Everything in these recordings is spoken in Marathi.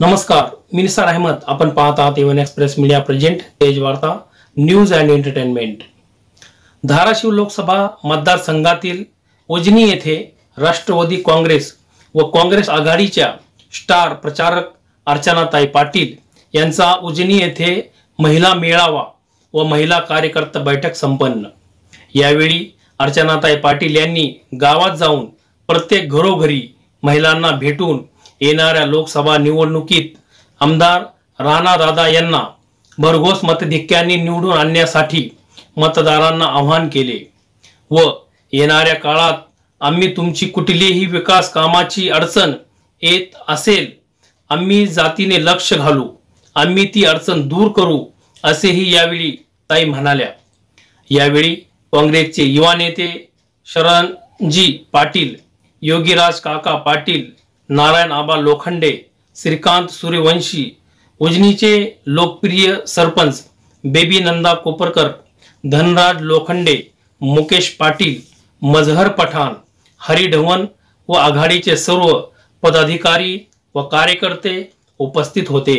नमस्कार मी निसार अहमद. आपण पाहत आहात A1 express media present Tej Varta news and entertainment Dharashiv Lok Sabha मतदारसंघातील उजनी येथे राष्ट्रवादी काँग्रेस व काँग्रेस आघाडीच्या स्टार प्रचारक अर्चनाताई पाटील यांचा उजनी येथे महिला मेळावा व महिला कार्यकर्ता बैठक संपन्न. यावेळी अर्चनाताई पाटील यांनी गावात जाऊन प्रत्येक घरोघरी महिलांना भेटून येणाऱ्या लोकसभा निवडणुकीत आमदार राणा दादा यांना भरघोस मतधिक्यांनी निवडून आणण्यासाठी मतदारांना आवाहन केले. व येणाऱ्या काळात आम्ही तुमची कुठलीही विकास कामाची अडचण येत असेल आम्ही जातीने लक्ष घालू आम्ही ती अडचण दूर करू असेही यावेळी ताई म्हणाल्या. यावेळी काँग्रेसचे युवा नेते शरणजी पाटील योगीराज काका पाटील नारायण आबा लोखंडे श्रीकांत सूर्यवंशी उजनीचे लोकप्रिय सरपंच बेबी नंदा कोपरकर धनराज लोखंडे मुकेश पाटील मजहर पठाण हरी ढवण व आघाडीचे सर्व पदाधिकारी व कार्यकर्ते उपस्थित होते.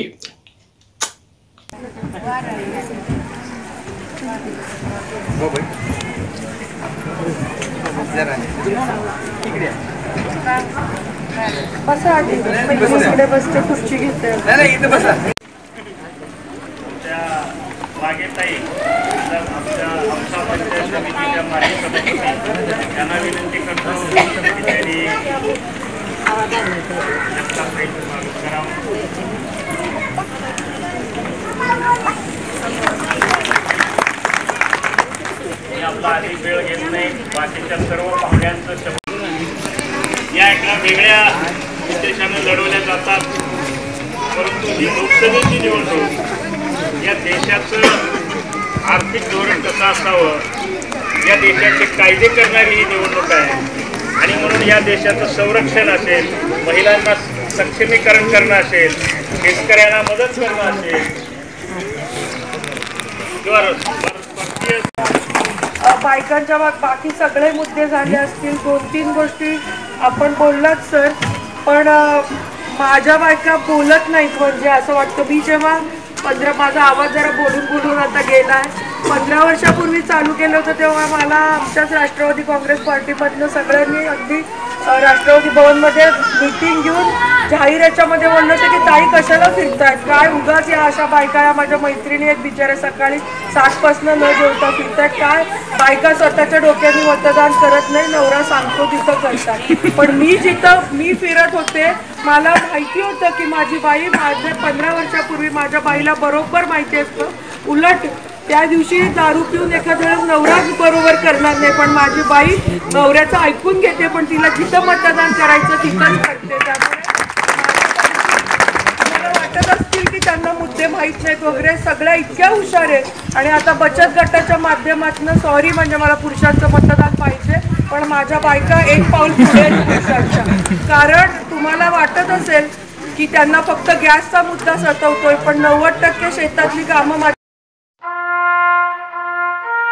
बसा आधी. इकडे बसते खुर्ची घेते. त्या मागेताई तर आमच्या आमच्या पंचायत समितीच्या माजी सभापती त्यांना विनंती करतो त्यांनी जगतापताईचं स्वागत करावं. मी आपला अधिक वेळ घेत नाही. बाकीच्या सर्व पाहुण्यांचं शब्द या एका वेगळ्या उद्देशाने लढवल्या जातात. परंतु ही लोकसभेची निवडणूक या देशाचं आर्थिक धोरण कसं असावं या देशाचे कायदे करणारी ही निवडणूक आहे. आणि म्हणून या देशाचं संरक्षण असेल महिलांना सक्षमीकरण करणं असेल शेतकऱ्यांना मदत करणं असेल. किंवा बायकांच्या बा- बाकी सगळे मुद्दे झाले असतील दोन तीन गोष्टी आपण बोललात सर. पण माझ्या बायका बोलत नाहीत म्हणजे असं वाटतं. मी जेव्हा पंधरा माझा आवाज जरा बोलून बोलून आता गेला आहे पंधरा वर्षापूर्वी चालू केलं होतं तेव्हा मला आमच्याच राष्ट्रवादी काँग्रेस पार्टीमधनं सगळ्यांनी अगदी राष्ट्रवादी भवनमध्ये मीटिंग घेऊन जाहीर याच्यामध्ये बोललं होतं की ताई कशाला फिरतायत? काय उगाच या अशा बायका या माझ्या मैत्रिणी आहेत बिचाऱ्या सकाळी सातपासनं न जेवता फिरतायत. काय बायका स्वतःच्या डोक्याने मतदान करत नाही नवरा सांगतो तिथं करतात. पण मी जिथं मी फिरत होते मला माहिती होतं की माझी बाई माझ्या पंधरा वर्षापूर्वी माझ्या बाईला बरोबर माहिती असतं. उलट त्या दिवशी दारू पिऊन एखाद्या नवराच नवरा बरोबर करणार नाही पण माझी बाई नवऱ्याचं ऐकून घेते पण तिला जिथं मतदान करायचं तिथंच करते. त्यामुळे वाटत असतील की त्यांना मुद्दे माहीत नाहीत वगैरे सगळ्या इतक्या हुशार आहेत. आणि आता बचत गटाच्या माध्यमातून सॉरी म्हणजे मला पुरुषांचं मतदान पाहिजे पण माझ्या बायका एक पाऊल पुढे पुरुषांच्या. कारण तुम्हाला वाटत असेल की त्यांना फक्त गॅसचा मुद्दा सतवतोय पण नव्वद टक्के शेतातली कामं